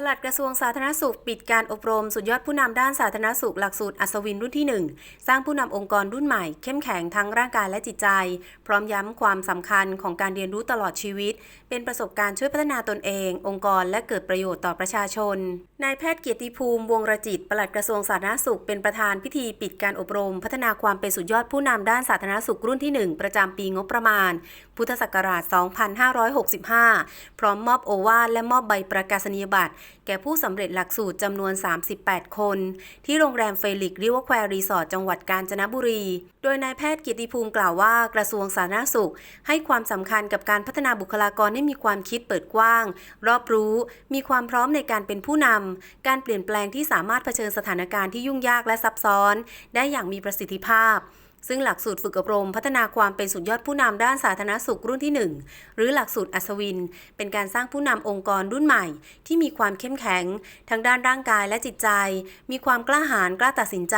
ปลัดกระทรวงสาธารณสุขปิดการอบรมสุดยอดผู้นำด้านสาธารณสุขหลักสูตรอัศวินรุ่นที่ 1 สร้างผู้นำองค์กรรุ่นใหม่เข้มแข็งทั้งร่างกายและจิตใจ พร้อมย้ำความสำคัญของการเรียนรู้ตลอดชีวิต เป็นประสบการณ์ช่วยพัฒนาตนเอง องค์กรและเกิดประโยชน์ต่อประชาชนนายแพทย์เกียรติภูมิ วงรจิตปลัดกระทรวงสาธารณสุขเป็นประธานพิธีปิดการอบรม พัฒนาความเป็นสุดยอดผู้นำด้านสาธารณสุขรุ่นที่ 1 ประจำปีงบประมาณ พุทธศักราช 2565 พร้อมมอบโอวาทและมอบใบประกาศนียบัตรแก่ผู้สำเร็จหลักสูตรจำนวน 38 คน ที่โรงแรมเฟลิกริเวอร์แควร์รีสอร์ทจังหวัดกาญจนบุรี โดยนายแพทย์กียรติภูมิกล่าวว่ากระทรวงสาธารณสุข ให้ความสำคัญกับการพัฒนาบุคลากรให้มีความคิดเปิดกว้าง รอบรู้ มีความพร้อมในการเป็นผู้นำการเปลี่ยนแปลงที่สามารถเผชิญสถานการณ์ที่ยุ่งยากและซับซ้อน ได้อย่างมีประสิทธิภาพ ซึ่งหลักสูตรฝึกอบรม พัฒนาความเป็นสุดยอดผู้นำด้านสาธารณสุขรุ่นที่ 1 หรือหลักสูตรอัศวิน เป็นการสร้างผู้นำองค์กรรุ่นใหม่ ที่มีความเข้มแข็ง ทั้งด้านร่างกายและจิตใจ มีความกล้าหาญกล้าตัดสินใจ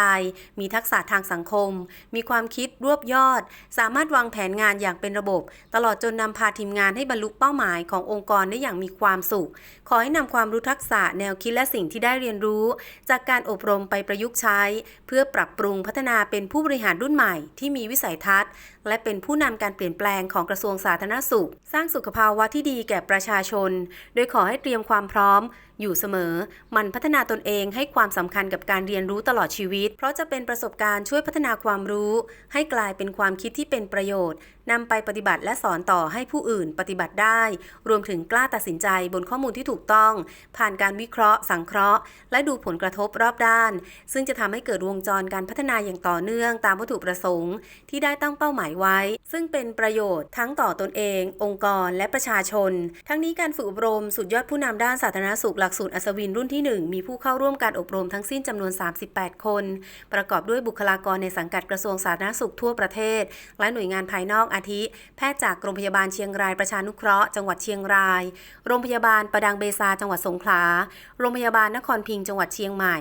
มีทักษะทางสังคม มีความคิดรวบยอด สามารถวางแผนงานอย่างเป็นระบบ ตลอดจนนำพาทีมงานให้บรรลุเป้าหมายขององค์กรได้อย่างมีความสุข ขอให้นำความรู้ทักษะแนวคิดและสิ่งที่ได้เรียนรู้ จากการอบรมไปประยุกต์ใช้ เพื่อปรับปรุงพัฒนาเป็นผู้บริหารรุ่นใหม่ที่มีวิสัยทัศน์ และเป็นผู้นำการเปลี่ยนแปลงของกระทรวงสาธารณสุข สร้างสุขภาวะที่ดีแก่ประชาชน โดยขอให้เตรียมความพร้อม อยู่เสมอ มันพัฒนาตนเองให้ความสำคัญกับการเรียนรู้ตลอดชีวิต เพราะจะเป็นประสบการณ์ช่วยพัฒนาความรู้ ให้กลายเป็นความคิดที่เป็นประโยชน์นำไปปฏิบัติและสอนต่อให้ผู้อื่นปฏิบัติได้ รวมถึงกล้าตัดสินใจบนข้อมูลที่ถูกต้อง ผ่านการวิเคราะห์ สังเคราะห์ และดูผลกระทบรอบด้าน ซึ่งจะทำให้เกิดวงจรการพัฒนาอย่างต่อเนื่องตามวัตถุประสงค์ที่ได้ตั้งเป้าหมายไว้ ซึ่งเป็นประโยชน์ทั้งต่อตนเอง องค์กรและประชาชน ทั้งนี้การฝึกอบรมสุดยอดผู้นำด้านสาธารณสุขหลักสูตรอัศวินรุ่นที่ 1 มีผู้เข้าร่วมการอบรมทั้งสิ้นจำนวน 38 คน ประกอบด้วยบุคลากรในสังกัดกระทรวงสาธารณสุขทั่วประเทศ และหน่วยงานภายนอกอาทิ แพทย์จากโรงพยาบาลเชียงรายประชานุเคราะห์จังหวัดเชียงราย โรงพยาบาลประดังเบซาจังหวัดสงขลา โรงพยาบาลนครพิงจังหวัดเชียงใหม่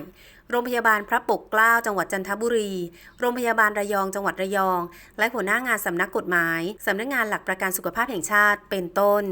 โรงพยาบาลพระปกเกล้าจังหวัดจันทบุรี โรงพยาบาลระยองจังหวัดระยอง และหัวหน้างานสำนักกฎหมาย สำนักงานหลักประกันสุขภาพแห่งชาติเป็นต้น